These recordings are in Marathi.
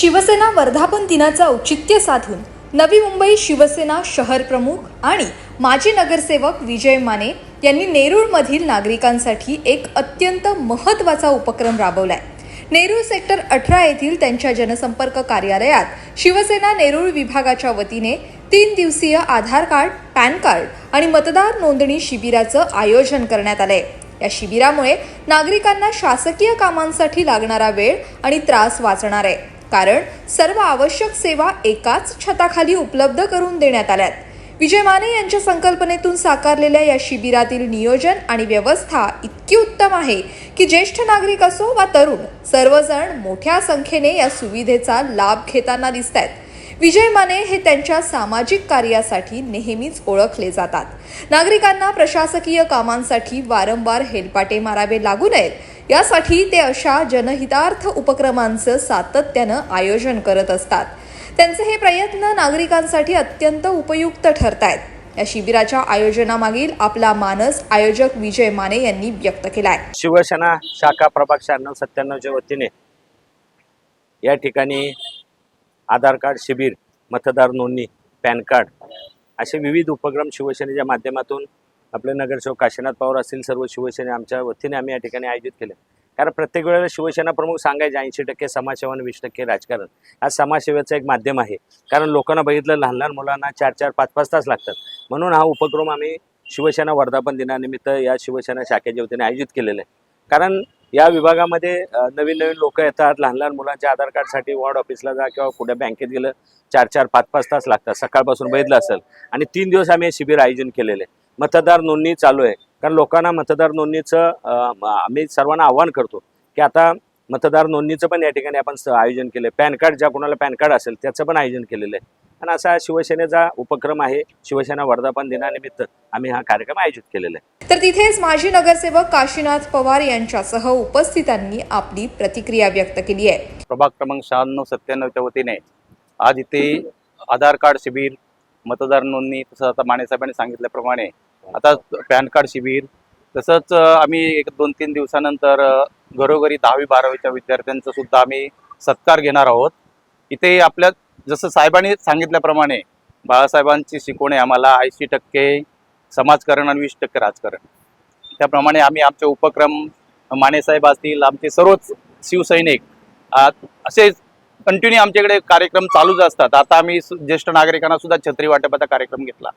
शिवसेना वर्धापन दिनाचं औचित्य साधून नवी मुंबई शिवसेना शहर प्रमुख आणि माजी नगरसेवक विजय माने यांनी नेरूळमधील नागरिकांसाठी एक अत्यंत महत्त्वाचा उपक्रम राबवलाय. नेरूळ सेक्टर अठरा येथील त्यांच्या जनसंपर्क कार्यालयात शिवसेना नेरूळ विभागाच्या वतीने तीन दिवसीय आधार कार्ड पॅन कार्ड आणि मतदार नोंदणी शिबिराचं आयोजन करण्यात आलंय. या शिबिरामुळे नागरिकांना शासकीय कामांसाठी लागणारा वेळ आणि त्रास वाचणार आहे. कारण सर्व आवश्यक सेवा एकाच छताखाली उपलब्ध करून देण्यात आल्यात. विजय माने यांच्या संकल्पनेतून साकारलेल्या या शिबिरातील नियोजन आणि व्यवस्था इतकी उत्तम आहे की ज्येष्ठ नागरिक असो वा तरुण सर्वजण मोठ्या संख्येने या सुविधेचा लाभ घेताना दिसत आहेत विजय माने हे त्यांच्या सामाजिक कार्यासाठी नेहमीच ओळखले जातात. नागरिकांना प्रशासकीय कामांसाठी वारंवार हेलपाटे मारावे लागू नयेत यासाठी ते अशा जनहितार्थ उपक्रमांचं सातत्यानं आयोजन करत असतात. त्यांचे हे प्रयत्न नागरिकांसाठी अत्यंत उपयुक्त ठरत आहेत या शिबिराच्या आयोजनामागील आपला मानस आयोजक विजय माने यांनी व्यक्त केलाय. शिवसेना शाखा प्रभाग शहाण्णव सत्त्याण्णवच्या वतीने या ठिकाणी आधार कार्ड शिबिर मतदार नोंदणी पॅन कार्ड असे विविध उपक्रम शिवसेनेच्या माध्यमातून आपले नगरसेवक काशीनाथ पवार असतील सर्व शिवसेने आमच्या वतीने आम्ही या ठिकाणी आयोजित केले. कारण प्रत्येक वेळेला शिवसेना प्रमुख सांगायचे ऐंशी टक्के समाजसेवा आणि वीस टक्के राजकारण. हा समाजसेवेचं एक माध्यम आहे. कारण लोकांना बघितलं लहान लहान मुलांना चार चार पाच पाच तास लागतात. म्हणून हा उपक्रम आम्ही शिवसेना वर्धापन दिनानिमित्त या शिवसेना शाखेच्या वतीने आयोजित केलेलं आहे. कारण या विभागामध्ये नवीन नवीन लोक येतात लहान लहान मुलांच्या आधार कार्डसाठी वॉर्ड ऑफिसला जा किंवा कुठे बँकेत गेलं चार चार पाच पाच तास लागतात. सकाळपासून बघितलं असेल. आणि तीन दिवस आम्ही हे शिबिर आयोजन केलेलं आहे. मतदार नोंदणी चालू आहे. कारण लोकांना मतदार नोंदणीचं आम्ही सर्वांना आव्हान करतो की आता मतदार नोंदणीचं पण या ठिकाणी आपण स- आयोजन केलं आहे. पॅन कार्ड ज्या कोणाला पॅन कार्ड असेल त्याचं पण आयोजन केलेलं आहे. आणि असा शिवसेनेचा उपक्रम आहे. शिवसेना वर्धापन दिनानिमित्त आम्ही हा कार्यक्रम आयोजित केलेला आहे. तर तिथेच माजी नगरसेवक काशीनाथ पवार यांच्यासह उपस्थितांनी आपली प्रतिक्रिया व्यक्त केली आहे. प्रभाग क्रमांक शहाण्णव सत्त्याण्णवच्या वतीने आज इथे आधार कार्ड शिबिर मतदार नोंदणी तसं आता मानेसाहेबांनी सांगितल्याप्रमाणे आता पॅन कार्ड शिबिर तसंच आम्ही एक दोन तीन दिवसानंतर घरोघरी दहावी बारावीच्या विद्यार्थ्यांचा सुद्धा आम्ही सत्कार घेणार आहोत. इथे आपल्या जसं साहेबांनी सांगितल्याप्रमाणे बाळासाहेबांची शिकवणे आम्हाला ऐंशी टक्के समाजकारण आणि वीस टक्के राजकारण. त्याप्रमाणे आम्ही आमचे उपक्रम मानेसाहेब असतील आमचे सर्वच शिवसैनिक असेच असे कंटिन्यू आमच्याकडे कार्यक्रम चालूच असतात. आता आम्ही ज्येष्ठ नागरिकांना सुद्धा छत्री वाटपाचा कार्यक्रम घेतला.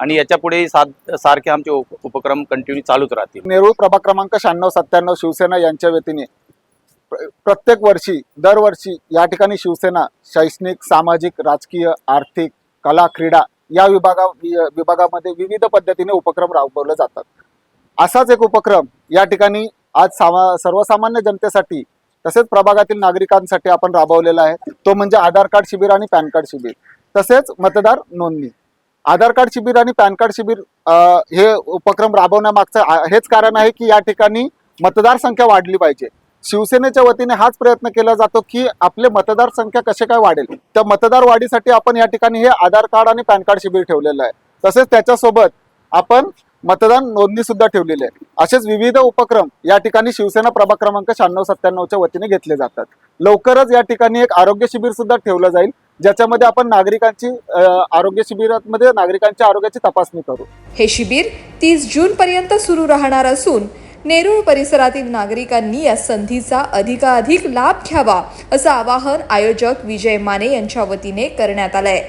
आणि याच्यापुढे सारखे आमचे उप- उपक्रम कंटिन्यू चालूच राहतील. नेरूळ प्रभाग क्रमांक शहाण्णव सत्त्याण्णव शिवसेना यांच्या वतीने प्रत्येक वर्षी दरवर्षी या ठिकाणी शिवसेना शैक्षणिक सामाजिक राजकीय आर्थिक कला क्रीडा या विभागा विभागामध्ये विविध पद्धतीने उपक्रम राबवले जातात. असाच एक उपक्रम या ठिकाणी आज सामा सर्वसामान्य जनतेसाठी तसेच प्रभागातील नागरिकांसाठी आपण राबवलेला आहे. तो म्हणजे आधार कार्ड शिबिर आणि पॅन कार्ड शिबिर. तसेच मतदार नोंदणी. आधार कार्ड शिबिर आणि पॅन कार्ड शिबिर हे उपक्रम राबवण्यामागचं हेच कारण आहे की या ठिकाणी मतदार संख्या वाढली पाहिजे. शिवसेनेच्या वतीने हाच प्रयत्न केला जातो की आपले मतदार संख्या कसे काय वाढेल. त्या मतदार वाढीसाठी आपण या ठिकाणी हे आधार कार्ड आणि पॅन कार्ड शिबिर ठेवलेलं आहे. तसेच त्याच्यासोबत आपण मतदान नोंदणी सुद्धा ठेवलेली आहे. असेच विविध उपक्रम या ठिकाणी शिवसेना प्रभाग क्रमांक शहाण्णव सत्त्याण्णवच्या वतीने घेतले जातात. लवकरच या ठिकाणी एक आरोग्य शिबिर सुद्धा ठेवलं जाईल ज्याच्यामध्ये आपण नागरिकांची आरोग्य शिबिरामध्ये नागरिकांच्या आरोग्याची तपासणी करू. हे शिबिर तीस जून पर्यंत सुरू राहणार असून नेरूळ परिसरातील नागरिकांनी या संधीचा अधिकाधिक लाभ घ्यावा असं आवाहन आयोजक विजय माने यांच्या वतीने करण्यात आलंय.